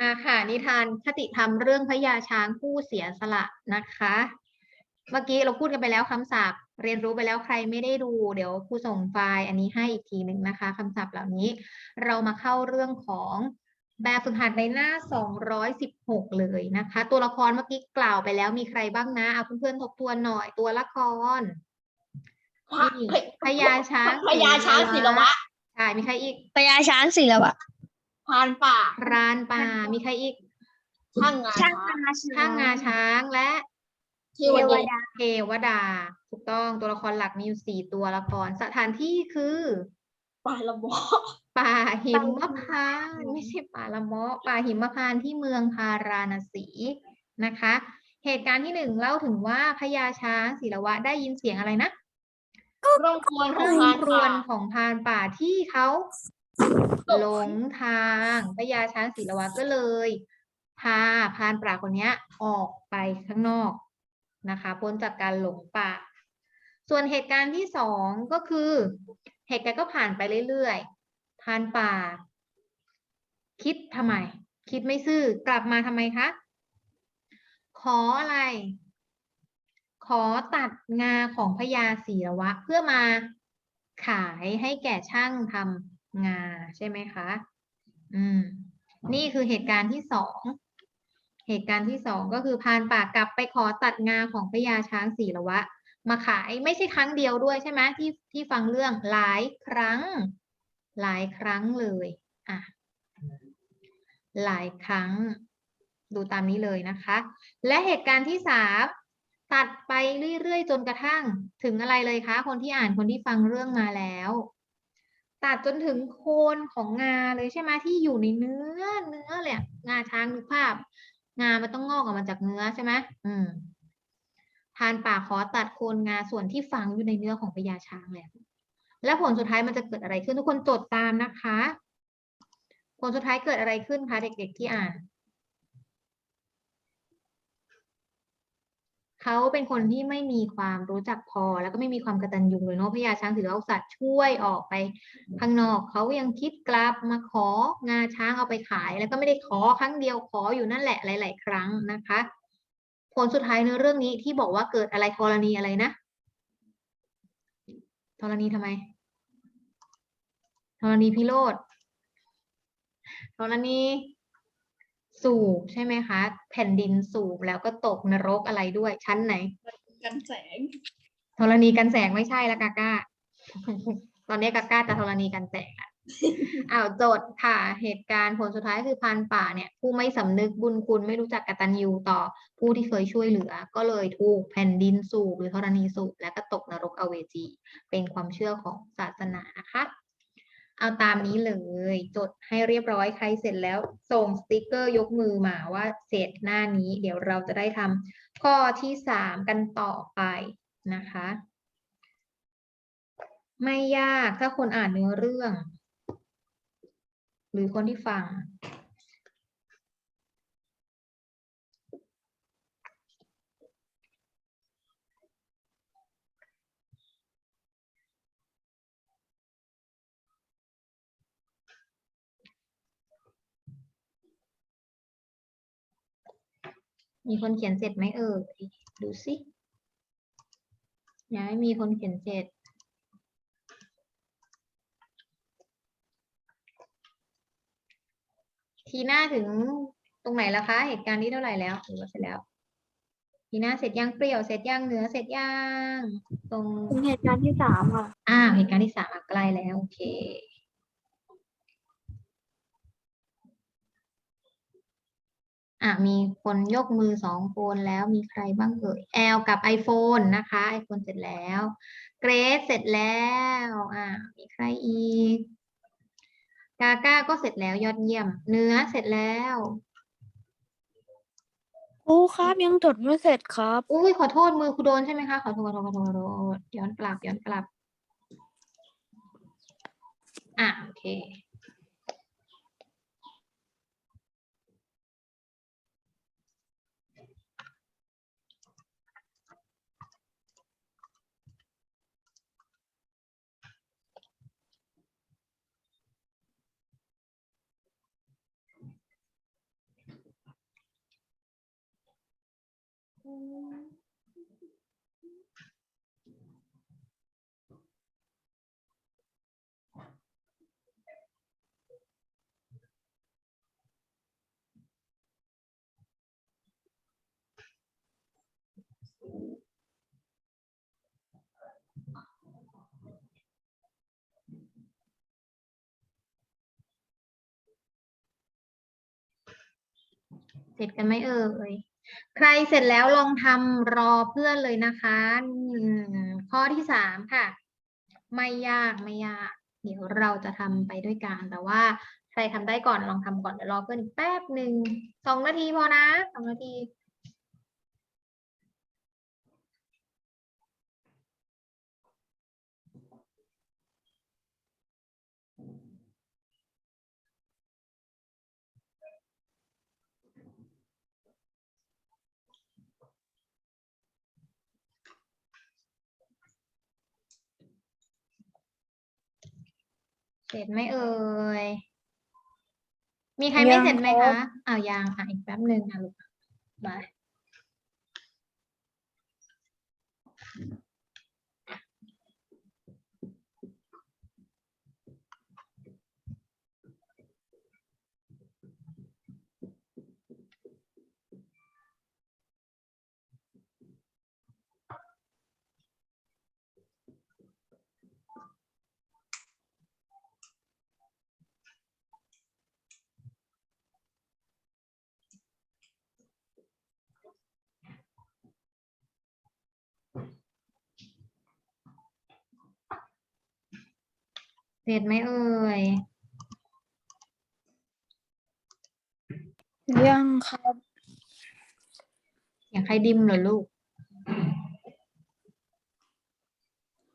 อ่าค่ะ นิทานคติธรรมเรื่องพระยาช้างผู้เสียสละนะคะ เมื่อกี้เราพูดกันไปแล้วคำศัพท์เรียนรู้ไปแล้วใครไม่ได้ดู เดี๋ยวครูส่งไฟล์อันนี้ให้อีกทีหนึ่งนะคะคำศัพท์เหล่านี้ เรามาเข้าเรื่องของแบบฝึกหัดในหน้า 216 เลยนะคะ ตัวละครเมื่อกี้กล่าวไปแล้วมีใครบ้างนะเอาเพื่อนๆทบทวนหน่อยตัวละครพระนี่พระพญาช้างพญาช้างศิลวะใช่มีใครอีกพญาช้างศิลปะ พรานป่าพรานป่า มีใครอีก ช่างงาช้างช่างงาช้างและ เทวดาเทวดา ถูกต้องตัวละครหลักมีอยู่สี่ตัวละคร สถานที่คือ ป่าละมอป่าหิมพานต์ไม่ใช่ป่าละเมาะป่าหิมพานต์ที่เมืองพาราณสีนะคะ เหตุการณ์ที่หนึ่งเล่าถึงว่าพญาช้างศิลวะได้ยินเสียงอะไรนะโรงครวญขคองรึ่งพรานครวป่าญของพรานป่าที่เขา หลงทางพญาช้างศิลวะก็เลย พาพานป่าคนเนี้ยออกไปข้างนอกนะคะพ้นจากการหลงป่า ส่วนเหตุการณ์ที่สองก็คือ เหตุการณ์ก็ผ่านไปเรื่อยๆพานป่า คิดทำไม คิดไม่ซื่อกลับมาทำไมคะขออะไร ขอตัดงาของพญาศีรวะ เพื่อมาขายให้แก่ช่างทำ งาใช่ไหมคะ อืม นี่คือเหตุการณ์ที่สอง เหตุการณ์ที่สองก็คือพานป่ากลับไปขอตัดงาของพญาช้างศีรวะ มาขายไม่ใช่ครั้งเดียวด้วยใช่ไหมที่ที่ฟังเรื่องหลายครั้ง หลายครั้งเลยอะหลายครั้ง ดูตามนี้เลยนะคะ และเหตุการณ์ที่สามตัดไปเรื่อยๆ จนกระทั่ง ถึงอะไรเลยคะ คนที่อ่านคนที่ฟังเรื่องมาแล้ว ตัดจนถึงโคนของงาเลยใช่ไหมที่อยู่ในเนื้อเนื้อเลยอะงาช้างนึกภาพ งามันต้องงอกออกมาจากเนื้อใช่ไหมอืมพานป่าขอตัดโคนงาส่วนที่ฝังอยู่ในเนื้อของพญาช้างเละและผลสุดท้ายมันจะเกิดอะไรขึ้นทุกคนจดตามนะคะ ผลสุดท้ายเกิดอะไรขึ้นคะเด็ก ๆ ที่อ่าน เขาเป็นคนที่ไม่มีความรู้จักพอ แล้วก็ไม่มีความกระตัญญูเลยเนาะพญาช้างถือว่าอุตส่าห์ช่วยออกไปข้างนอกเขายังคิดกลับมาของาช้างเอาไปขาย แล้วก็ไม่ได้ขอครั้งเดียวขออยู่นั่นแหละหลาย ๆ ครั้งนะคะ ผลสุดท้ายในเรื่องนี้ที่บอกว่าเกิดอะไรธรณีอะไรนะธรณีทำไมธรณีพิโรธธรณี สูบใช่ไหมคะ แผ่นดินสูบแล้วก็ตกนรกอะไรด้วย ชั้นไหน กันแสงธรณีกันแสงไม่ใช่ละกาก้า ตอนนี้กาก้าจะธรณีกันแสงละอ้าวโจทย์ค่ะ เหตุการณ์ผลสุดท้ายคือพรานป่าเนี่ย ผู้ไม่สำนึกบุญคุณไม่รู้จักกตัญญูต่อผู้ที่เคยช่วยเหลือ ก็เลยถูกแผ่นดินสูบหรือธรณีสูบแล้วก็ตกนรกอเวจี เป็นความเชื่อของศาสนานะคะ เอาตามนี้เลย จดให้เรียบร้อยใครเสร็จแล้ว ส่งสติกเกอร์ยกมือมาว่าเสร็จหน้านี้ เดี๋ยวเราจะได้ทำข้อที่สามกันต่อไปนะคะ ไม่ยากถ้าคนอ่านเนื้อเรื่อง หรือคนที่ฟัง มีคนเขียนเสร็จไหมเอ่ยดูสิยังไม่มีคนเขียนเสร็จทีหน้าถึงตรงไหนแล้วคะ เหตุการณ์ที่เท่าไหร่แล้วหรือว่าเสร็จแล้ว ทีหน้าเสร็จยังเปรี้ยวเสร็จยังเหนือเสร็จยังตรงเป็นเหตุการณ์ที่สามค่ะอ่าเหตุการณ์ที่สามอะใกล้แล้วโอเค อะมีคนยกมือสองคนแล้วมีใครบ้างเอ่ยแอลกับ iPhone นะคะ iPhone เสร็จแล้วเกรซเสร็จแล้วอ่ามีใครอีกกาก้าก็เสร็จแล้วยอดเยี่ยม เนื้อเสร็จแล้วครูครับยังจดไม่เสร็จครับอุ้ยขอโทษมือคุณโดนใช่ไหมคะขอโทษขอโทษขอโทษขอโทษย้อนกลับย้อนกลับอะโอเค เสร็จกันไหมเอ่ย ใครเสร็จแล้วลองทำรอเพื่อนเลยนะคะข้อที่สามค่ะ ไม่ยากไม่ยาก เดี๋ยวเราจะทำไปด้วยกัน แต่ว่าใครทำได้ก่อนลองทำก่อนเดี๋ยวรอเพื่อนอีกแป๊บหนึ่งสองนาทีพอนะสองนาที เสร็จไหมเอ่ย มีใครไม่ยังเสร็จไหมครัคะบอ้าวยังค่ะอีกแป๊บหนึ่งนะลูกบาย เสร็จไหมเอ่ย ยังครับอย่างใครดิมเหรอลูก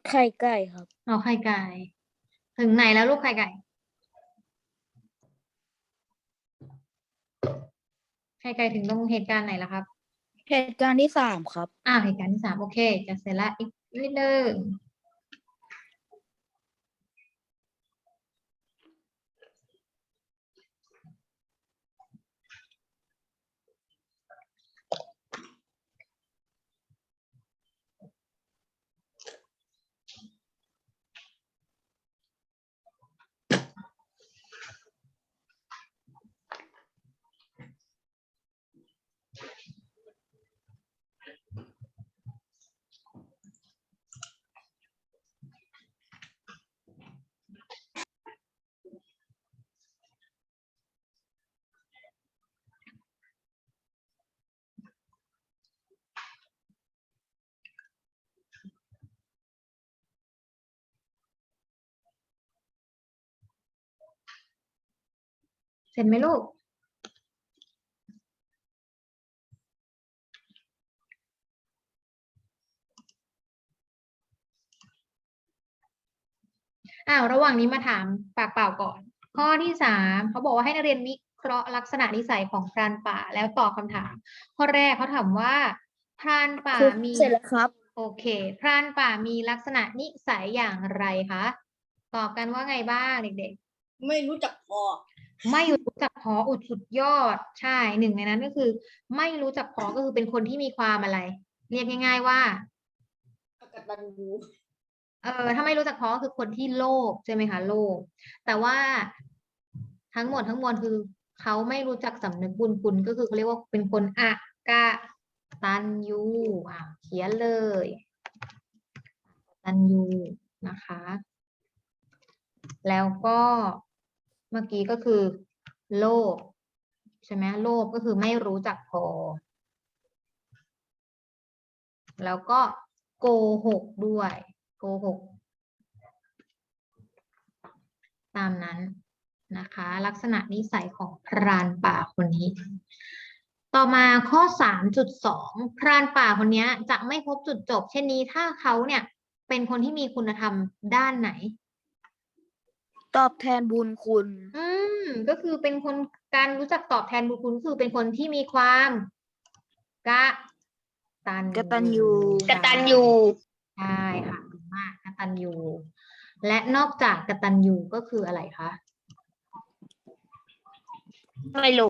ไข่ไก่ครับ เอาไข่ไก่ ถึงไหนแล้วลูกไข่ไก่ ไข่ไก่ถึงตรงเหตุการณ์ไหนแล้วครับ เหตุการณ์ที่สามครับอ้าวเหตุการณ์ที่สามโอเค จะเสร็จละอีกนิดนึง เสร็จไหมลูก อ้าว ระหว่างนี้มาถามปากเปล่าก่อน ข้อที่สามเขาบอกว่าให้นักเรียนวิเคราะห์ลักษณะนิสัยของพรานป่าแล้วตอบคำถาม ข้อแรกเขาถามว่า พรานป่ามีเสร็จแล้วครับ โอเค พรานป่ามีลักษณะนิสัยอย่างไรคะ ตอบกันว่าไงบ้างเด็กไม่รู้จักพอๆ ไม่รู้จักพออุดสุดยอดใช่หนึ่งในนั้นก็คือ ไม่รู้จักพอก็คือเป็นคนที่มีความอะไร เรียกง่าย ๆว่ากตันยูเออถ้าไม่รู้จักพอก็คือคนที่โลภใช่ไหมคะโลภแต่ว่าทั้งหมดทั้งมวลคือเขาไม่รู้จักสำนึกบุญคุณก็คือเขาเรียกว่าเป็นคนอะกะตันยูอะเขียนเลยตันยูนะคะ แล้วก็เมื่อกี้ก็คือ โลภใช่ไหมโลภก็คือไม่รู้จักพอ แล้วก็โกหกด้วย โกหก ตามนั้นนะคะ ลักษณะนิสัยของพรานป่าคนนี้ ต่อมาข้อสามจุดสองพรานป่าคนนี้จะไม่พบจุดจบ เช่นนี้ถ้าเขาเนี่ยเป็นคนที่มีคุณธรรมด้านไหน ตอบแทนบุญคุณ อืมก็คือเป็นคนการรู้จักตอบแทนบุญคุณคือเป็นคนที่มีความกะตันกตัญญูใช่ใช่ค่ะถูกมากกตัญญู และนอกจากกตัญญูก็คืออะไรคะไม่รู้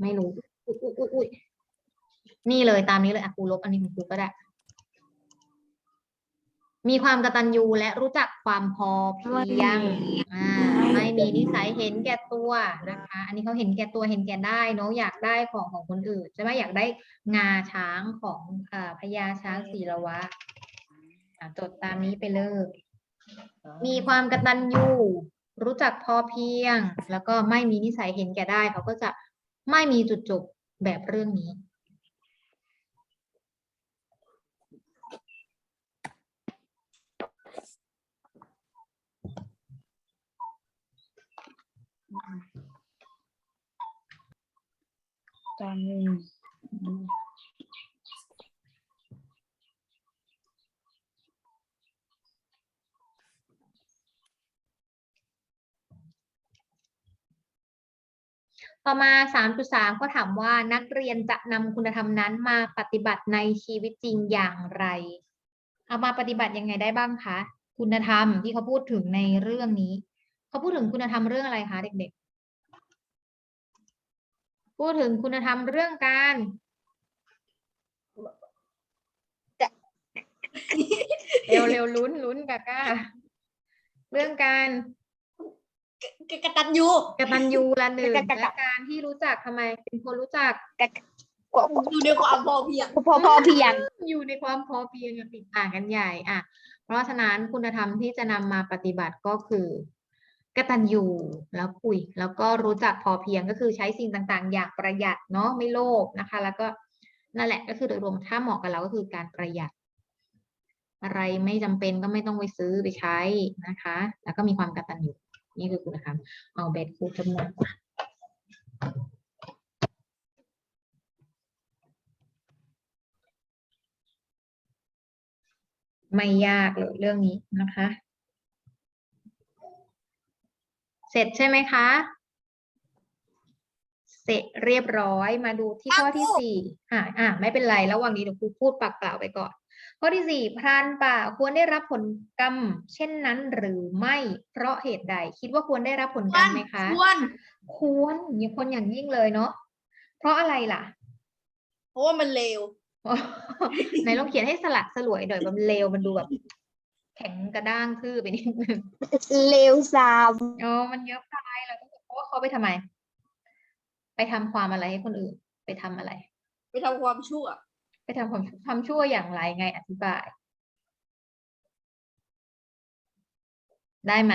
ไม่รู้อุ๊ยอุ๊ยอุ๊ยอุ๊ยนี่เลยตามนี้เลยอะครูลบอันนี้ของครูก็ได้ มีความกตัญญูและรู้จักความพอเพียงอ่าไม่มีนิสัยเห็นแก่ตัวนะคะ อันนี้เขาเห็นแก่ตัวเห็นแก่ได้เนอะอยากได้ของของคนอื่นใช่ไหมอยากได้งาช้างของอ่าพญาช้างศีลวะอะจดตามนี้ไปเลย มีความกตัญญูรู้จักพอเพียง แล้วก็ไม่มีนิสัยเห็นแก่ได้ เขาก็จะไม่มีจุดจบแบบเรื่องนี้ ตามนี้ต่อมา 3.3 ก็ถามว่านักเรียนจะนำคุณธรรมนั้นมาปฏิบัติในชีวิตจริงอย่างไร เอามาปฏิบัติยังไงได้บ้างคะ คุณธรรมที่เขาพูดถึงในเรื่องนี้ เขาพูดถึงคุณธรรมเรื่องอะไรคะเด็กๆ พูดถึงคุณธรรมเรื่องการเร็วเร็วลุ้นลุ้นกาก้า เรื่องการกกตันยูกตัญญูละหนึ่งกะกะกะและการที่รู้จักทำไม เป็นคนรู้จักอยู่ในความพอเพียงพอพอเพียงอยู่ในความพอเพียงกับติดต่างกันใหญ่ อะ เพราะฉะนั้นคุณธรรมที่จะนำมาปฏิบัติก็คือ กตัญญูแล้วปุยแล้วก็รู้จักพอเพียงก็คือใช้สิ่งต่างๆ อย่างประหยัดเนาะไม่โลภนะคะ แล้วก็นั่นแหละก็คือโดยรวมถ้าเหมาะกับเราก็คือการประหยัด อะไรไม่จำเป็นก็ไม่ต้องไปซื้อไปใช้นะคะ แล้วก็มีความกตัญญูนี่คือคุณธรรมเอาเบ็ดคูณจำนวนไม่ยากเลยเรื่องนี้นะคะ เสร็จใช่ไหมคะ เสร็จเรียบร้อยมาดูที่ข้อที่สี่อ่าอ่าไม่เป็นไร ระหว่างนี้เดี๋ยวครูพูดปากเปล่าไปก่อน ข้อที่สี่พรานป่าควรได้รับผลกรรม เช่นนั้นหรือไม่เพราะเหตุใด คิดว่าควรได้รับผลกรรมไหมคะ ควร ควรมีคนอย่างยิ่งเลยเนาะเพราะอะไรล่ะ เพราะว่ามันเลวไหนลองเขียนให้สลักสลวยหน่อยมันเลวมันดูแบบ แข็งกระด้างทื่อไปนิดนึงเลวซามอ๋อมันเยอะไปเราต้องเพราะว่าเขาไปทำไม ไปทำความอะไรให้คนอื่น ไปทำอะไร ไปทำความชั่ว ไปทำความทำชั่วอย่างไรไงอธิบาย ได้ไหม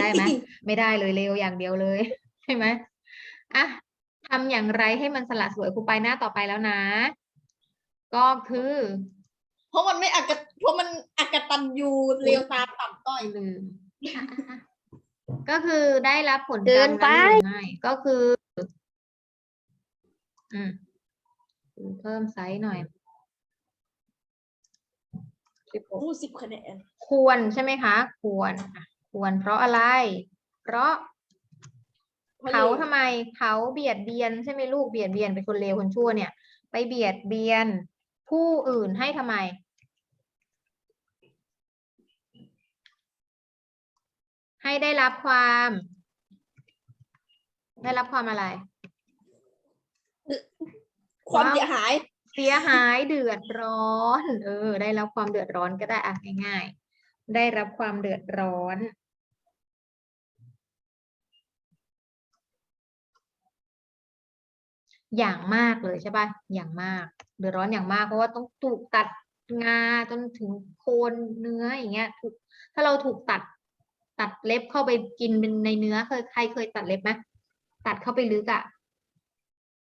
ได้ไหมไม่ได้เลยเลวอย่างเดียวเลยใช่ไหมอะทำอย่างไรให้มันสละสวยครูไปหน้าต่อไปแล้วนะ ก็คือ เพราะมันไม่อัก เพราะมันอักตันยูเลวตามต่ำต้อยลืมอะอะอะก็คือได้รับผลกรเกิรมนไป นั้นหรือไม่ก็คืออืมเพิ่มไซส์หน่อยสิบหก ผู้สิบคะแนนควรใช่ไหมคะ ควรอะควรเพราะอะไร เพราะพระเขาลวทำไมเขาเบียดเบียนใช่ไหมลูกเบียดเบียนเป็นคนเลวคนชั่วเนี่ย ไปเบียดเบียน ผู้อื่นให้ทำไม ให้ได้รับความ ได้รับความอะไร ความเสียหาย เสียหายเดือดร้อน เออ ได้รับความเดือดร้อนก็ได้อะง่ายๆ ได้รับความเดือดร้อนอย่างมากเลยใช่ป่ะ อย่างมาก เดือดร้อนอย่างมากเพราะว่าต้องถูกตัดงาจนถึงโคนเนื้ออย่างเงี้ยถูกถ้าเราถูกตัด ตัดเล็บเข้าไปกินเป็นในเนื้อเคยใครเคยตัดเล็บไหมตัดเข้าไปลึกอะ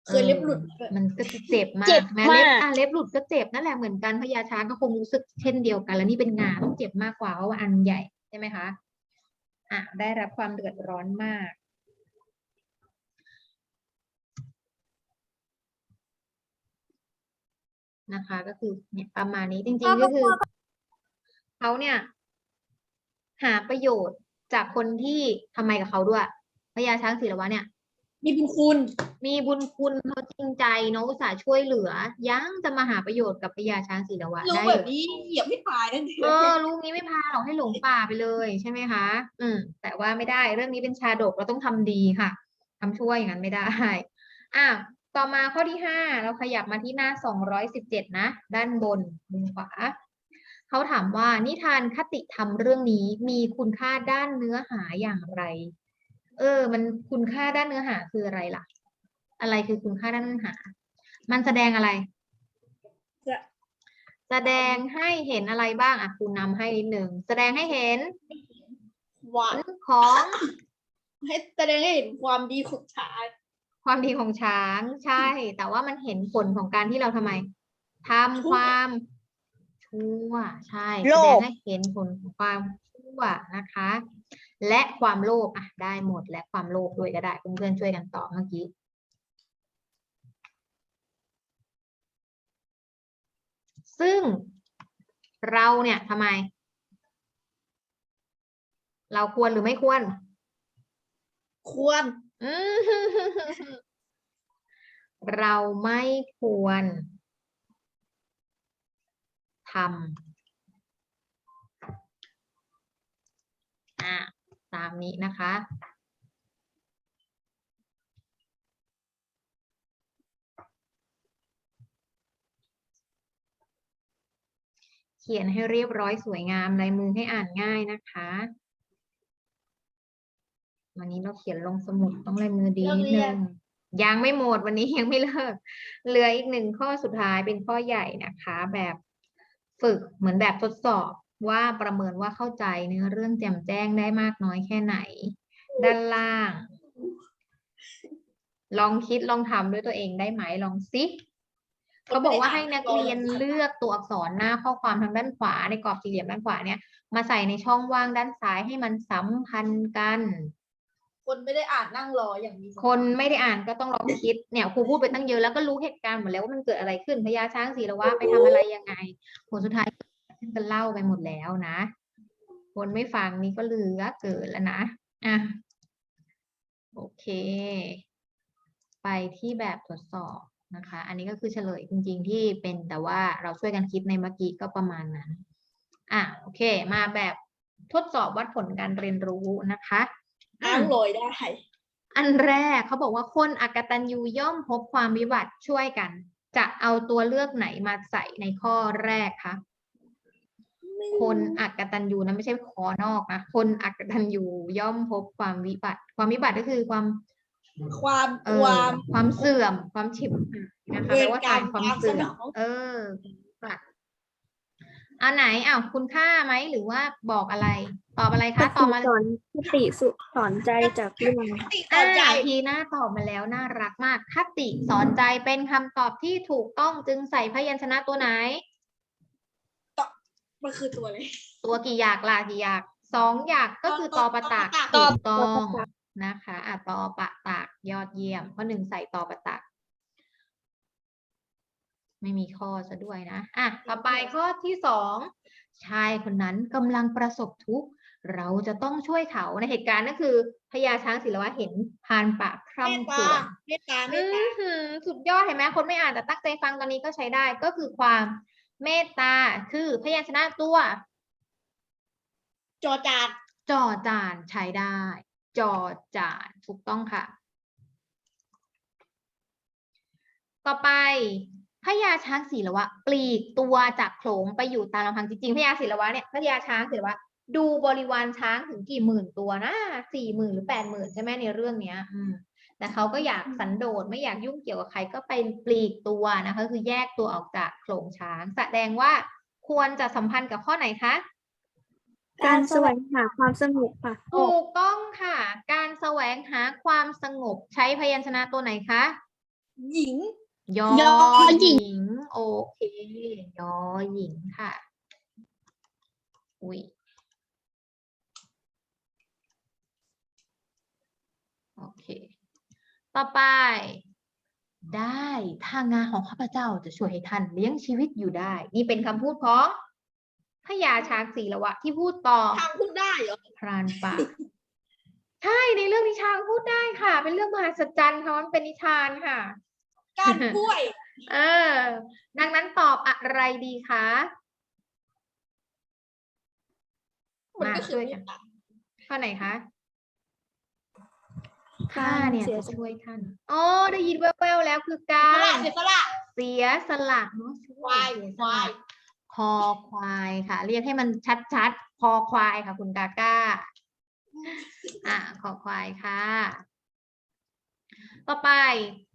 เคยเล็บหลุดออมันก็จะเจ็บมากเจ็บแม้เล็บมากอะเล็บหลุดก็เจ็บนั่นแหละเหมือนกันพญาช้างก็คงรู้สึกเช่นเดียวกัน แล้วนี่เป็นงาต้องเจ็บมากกว่าเพราะว่าอันใหญ่ใช่ไหมคะอะได้รับความเดือดร้อนมาก นะคะ ก็คือเนี่ยประมาณนี้จริงๆก็คือเขาเนี่ย หาประโยชน์จากคนที่ทำไมกับเขาด้วย พญาช้างศิลวะเนี่ย มีบุญคุณมีบุญคุณเขาจริงใจเนาะอุตส่าห์ช่วยเหลือ ยังจะมาหาประโยชน์กับพญาช้างศิลวะรู้ได้แบเลบยนี้เหยียบไม่ตายนั่นเองเออลูกนี้ไม่พาหรอกให้หลงป่าไปเลยใช่ไหมคะ อืม แต่ว่าไม่ได้เรื่องนี้เป็นชาดกเราต้องทำดีค่ะทำชั่วอย่างนั้นไม่ได้ อะต่อมาข้อที่ห้าเราขยับมาที่หน้าสองร้อยสิบเจ็ดนะ ด้านบนมุมขวา เขาถามว่านิทานคติธรรมเรื่องนี้มีคุณค่าด้านเนื้อหาอย่างไร เออ มันคุณค่าด้านเนื้อหาคืออะไรล่ะ อะไรคือคุณค่าด้านเนื้อหา มันแสดงอะไรจะแสดงให้เห็นอะไรบ้างอะคุณนำให้นิดหนึ่งแสดงให้เห็นหวานของ ให้แสดงให้เห็นความดีของชายความดีของช้างใช่ แต่ว่ามันเห็นผลของการที่เราทำไมทำความ ชั่ว ใช่โลแสดงภให้เห็นผลของความชั่วนะคะ และความโลภอะได้หมดและความโลภด้วยก็ได้เพื่อนๆช่วยกันตอบเมื่อกี้ซึ่งเราเนี่ยทำไม เราควรหรือไม่ควร ควรอืมเราไม่ควร ทำอะตามนี้นะคะเขียนให้เรียบร้อยสวยงามลายมือให้อ่านง่ายนะคะ วันนี้เราเขียนลงสมุดต้องลายมือดีนิดเลิกเรีนึยนงยังไม่หมดวันนี้ยังไม่เลิก เหลืออีกหนึ่งข้อสุดท้ายเป็นข้อใหญ่นะคะ แบบ ฝึกเหมือนแบบทดสอบว่าประเมินว่าเข้าใจเนื้อเรื่องแจ่มแจ้งได้มากน้อยแค่ไหน ด้านล่าง ลองคิดลองทำด้วยตัวเองได้ไหมลองซิเขาบอกว่าให้นักเรียนเลือกตัวอักษรหน้าข้อความทางด้านขวาในกรอบสี่เหลี่ยมด้านขวาเนี่ย มาใส่ในช่องว่างด้านซ้ายให้มันสัมพันธ์กัน คนไม่ได้อ่านนั่งรออย่างนี้คนไม่ได้อ่านก็ต้องลองคิดเนี่ยครูพูดไปตั้งเยอะแล้วก็รู้เหตุการณ์หมดแล้วว่ามันเกิดอะไรขึ้นพญาช้างศรีละวะไปทำอะไรยังไง ผลสุดท้ายฉันก็เล่าไปหมดแล้วนะ คนไม่ฟังนี่ก็เหลือเกินแล้วนะอะโอเค ไปที่แบบทดสอบนะคะ อันนี้ก็คือเฉลยจริง ๆ ที่เป็นแต่ว่าเราช่วยกันคิดในเมื่อกี้ก็ประมาณนั้น อะโอเค มาแบบทดสอบวัดผลการเรียนรู้นะคะ นั่งลอยได้ อันแรกเขาบอกว่าคนอักตันยูย่อมพบความวิบัติช่วยกัน จะเอาตัวเลือกไหนมาใส่ในข้อแรกคะคนอักตันยูนะไม่ใช่คอนอกนะคนอักตันยูย่อมพบความวิบัติ ความวิบัติก็คือความความเอคอวามความเสื่อมความฉิบหายนะคะเวแปลรว่ากรรมทำความตามเสื่อสนมองเออบัติ อันไหนอ้าวคุณค่าไหมหรือว่าบอกอะไร ตอบอะไรคะตอบมาสอนคติสุสอนใจจากเรื่องติต่อใจอ่าทีหน้าตอบมาแล้วน่ารักมากคติสอนใจเป็นคำตอบที่ถูกต้องจึงใส่พยัญชนะตัวไหน มันคือตัวเลย ตัวกี่อยากล่ะกี่อยากสองอยากก็คือตอประตักตอถูปะตักกต้องนะคะอะตอปะตักยอดเยี่ยมข้อหนึ่งใส่ตอประตัก ไม่มีข้อซะด้วยนะอะต่อไปข้อที่สองชายคนนั้นกำลังประสบทุกข์เราจะต้องช่วยเขาในเหตุการณ์ก็คือพญาช้างศิลวะเห็นพานป่าพเมตร่ำคตารวญเมตตาเมอืตตาอหือสุดยอดเห็นไหมคนไม่อ่านแต่ตั้งใจฟังตอนนี้ก็ใช้ได้ก็คือความเมตตาคือพยัญชนะตัวจอจานจอจานใช้ได้ จอจานถูกต้องค่ะ ต่อไป พญาช้างศิลวะ ปลีกตัวจากโขลงไปอยู่ตามลำพังจริงๆพญาศิลวะเนี่ยพญาช้างศิลวะ ดูบริวารช้างถึงกี่หมื่นตัวนะสี่หมื่นหรือแปดหมื่นใช่ไหมในเรื่องเนี้ย อืมแต่เขาก็อยากสันโดษไม่อยากยุ่งเกี่ยวกับใครก็เป็นปลีกตัวนะคะคือแยกตัวออกจากโขลงช้าง แสดงว่าควรจะสัมพันธ์กับข้อไหนคะการแสวงหาความสงบค่ะ ถูกต้องค่ะ การแสวงหาความสงบใช้พยัญชนะตัวไหนคะ หญิง ยอยอหญิงงโอเค ยอหญิงค่ะ อุ้ยโอเค ต่อไป ได้ถ้างานของข้าพเจ้าจะช่วยให้ท่านเลี้ยงชีวิตอยู่ได้ นี่เป็นคำพูดของพญาช้างศรีละวะ ที่พูดต่อทางพูดได้เหรอพรานป่าใช่ในเรื่องนิทานพูดได้ค่ะ เป็นเรื่องมหัศจรรย์ค่ะมันเป็นนิทานค่ะ การกล้วย เออ ดังนั้นตอบอะไรดีคะมันก็คือมาช่วยกันข้อไหนคะข้าเนี่ยเสียจะสละช่วยท่านอ๋อได้ยินแว่วๆแล้วคือสการละเสียสละเสียสละเนาะควายเสียสควาละยคอควายค่ะ เรียกให้มันชัดๆคอควายค่ะ คุณกาก้า อะคอควายค่ะ ต่อไป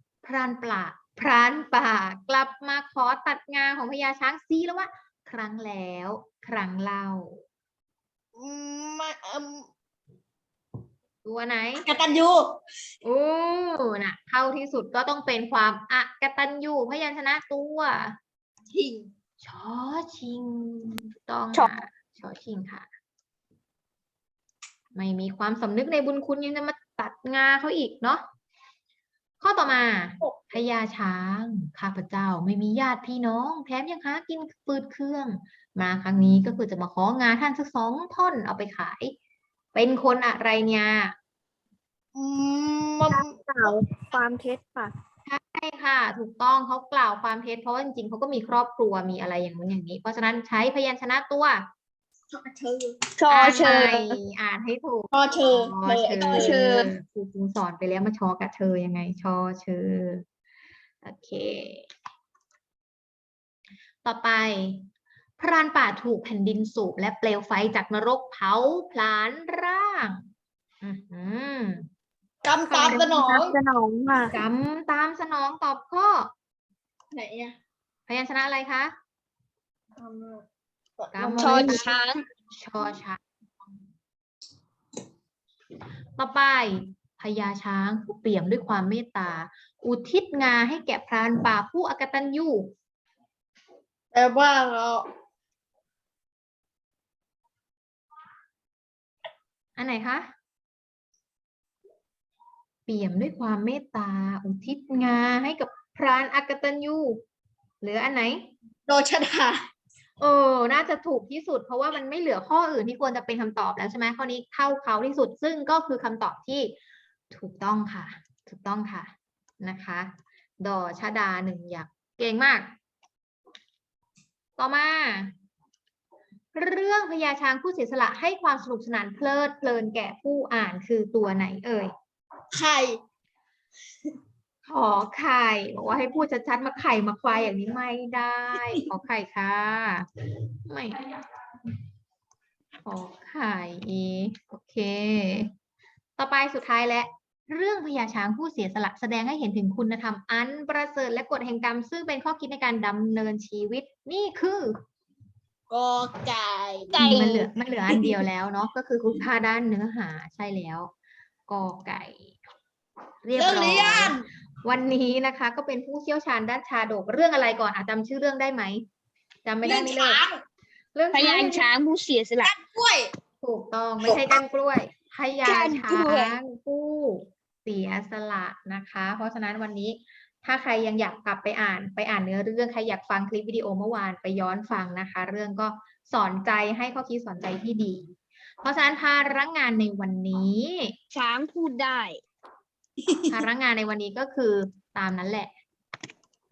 พ รานป่าพรานป่ากลับมาขอตัดงาของพญาช้างซีแล้วว่า ครั้งแล้ว ครั้งเล่าอืมมาเอิ่มตัวไหนกตัญญูโอ้น่ะเข้าที่สุดก็ต้องเป็นความอะกตัญญูพยัญชนะตัวชิงชอชิงถูกต้องชอค่ะชอชิงค่ะ ไม่มีความสำนึกในบุญคุณยังจะมาตัดงาเขาอีกเนาะ ข้อต่อมาพญาช้าง ข้าพเจ้าไม่มีญาติพี่น้อง แถมยังหากินฟืดเครื่อง มาครั้งนี้ก็คือจะมาของาท่านสักสองท่อนเอาไปขาย เป็นคนอะไรเนี่ยอืมมันกล่าวความเท็จค่ะใช่ค่ะ ถูกต้องเขากล่าวความเท็จเพราะว่าจริงๆเขาก็มีครอบครัวมีอะไรอย่างนู้นอย่างนี้ เพราะฉะนั้นใช้พยัญชนะตัว เธอชออ่านเชใหอม่อ่านให้ถูกพอเธอชอเธอเชไอ้อเธอครูครูสอนไปแล้วมาชอกับเธอยังไง ชอเชอโอเค ต่อไป พรานป่าถูกแผ่นดินสูบและเปลวไฟจากนรกเผาผลาญร่างอือหือ กำตามสนองสนองค่ะกำตามสนองตอบข้อไหนอะพยัญชนะอะไรคะกำ ชอช้างชอช้างต่อไปพญาช้างผู้เปี่ยมด้วยความเมตตา อุทิศงาให้แก่พรานป่าผู้อกตัญญูแปลว่าเราอันไหนคะเปี่ยมด้วยความเมตตา อุทิศงาให้กับพรานอกตัญญูเหลืออันไหน โดชดา เออ น่าจะถูกที่สุด เพราะว่ามันไม่เหลือข้ออื่นที่ควรจะเป็นคำตอบแล้วใช่ไหมข้อนี้เข้าเขาที่สุด ซึ่งก็คือคำตอบที่ถูกต้องค่ะ ถูกต้องค่ะนะคะ ดอชดาหนึ่งอยากเก่งมาก ต่อมา เรื่องพญาช้างผู้เสียสละให้ความสนุกสนานเพลิดเพลินแก่ผู้อ่านคือตัวไหนเอ่ย ไข่ ขอไข่บอกว่าให้พูดชัดๆมาไข่มาควายอย่างนี้ไม่ได้ ขอไข่ค่ะไม่ขอไข่อีโอเค ต่อไปสุดท้ายและ เรื่องพญาช้างผู้เสียสละแสดงให้เห็นถึงคุณธรรมอันประเสริฐและกฎแห่งกรรม ซึ่งเป็นข้อคิดในการดำเนินชีวิต นี่คือกอไก่ไก่มันเหลือมันเหลืออันเดียวแล้วเนาะก็คือคุณค่าด้านเนื้อหาใช่แล้วกอไก่ เรียบร้อยยน วันนี้นะคะ ก็เป็นผู้เชี่ยวชาญด้านชาดกเรื่องอะไรก่อนอาจจำชื่อเรื่องได้ไหมจำไม่ได้เรื่องไม่เลิช้ากงเรื่องพยานช้างผู้เสียสละกล้วย ถูกต้องไม่ใช่ก้านกล้วยพญาก้านกช้ล้วยางผู้เสียสละนะคะ เพราะฉะนั้นวันนี้ถ้าใครยังอยากกลับไปอ่านไปอ่านเนื้อเรื่องใครอยากฟังคลิปวิดีโอเมื่อวานไปย้อนฟังนะคะ เรื่องก็สอนใจให้ข้อคิดสอนใจที่ดี เพราะฉะนั้นภาระงานในวันนี้ ช้างพูดได้ ภาระงานในวันนี้ก็คือตามนั้นแหละ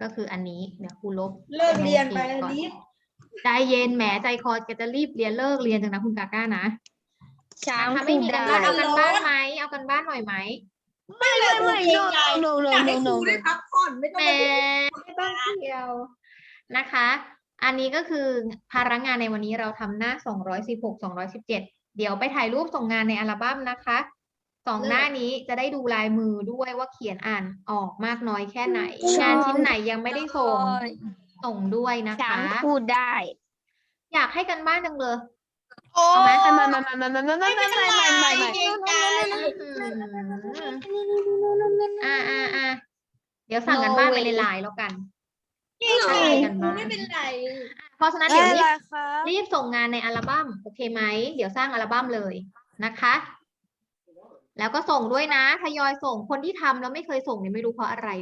ก็คืออันนี้เดี๋ยวครูลบเลิกเรียนไปก่อนนี้ใจเย็นแหมใจคอแกจะรีบเรียนเลิกเรียนจังนะคุณกาก้านะช้างนะคะไม่พูดมีกันได้บ้านเอากันบ้านไหมเอากันบ้านหน่อยไหมไม่เลยไม่เกรโนงใจโนโนอยากโนให้คโนรูได้พักผ่อนไม่แหต้องมมาไม่ต้องเที่ยวนะคะ อันนี้ก็คือภาระงานในวันนี้เราทำหน้า 216 217 เดี๋ยวไปถ่ายรูปส่งงานในอัลบั้มนะคะ สองหน้านี้จะได้ดูลายมือด้วยว่าเขียนอ่านออกมากน้อยแค่ไหน งานชิ้นไหนยังไม่ได้ส่งส่งด้วยนะช้าคะงพูดได้ อยากให้กันบ้านจังเลยโอ้เอาไหมไม่ไม่ไม่ไม่ไม่ไม่ไม่ไม่ไม่ไม่ไม่ไม่เกรงใจอ่าอ่าอ่าเดี๋ยวสั่งกันบ้านไปในไลน์แล้วกันเกรงใจให้กันครูบ้างไม่เป็นไรเพราะฉะนั้นเดี๋ยวรีบครับรีบส่งงานในอัลบั้มโอเคไหม เดี๋ยวสร้างอัลบั้มเลยนะคะ แล้วก็ส่งด้วยนะ ทยอยส่งคนที่ทำแล้วไม่เคยส่งเนี่ยไม่รู้เพราะอะไร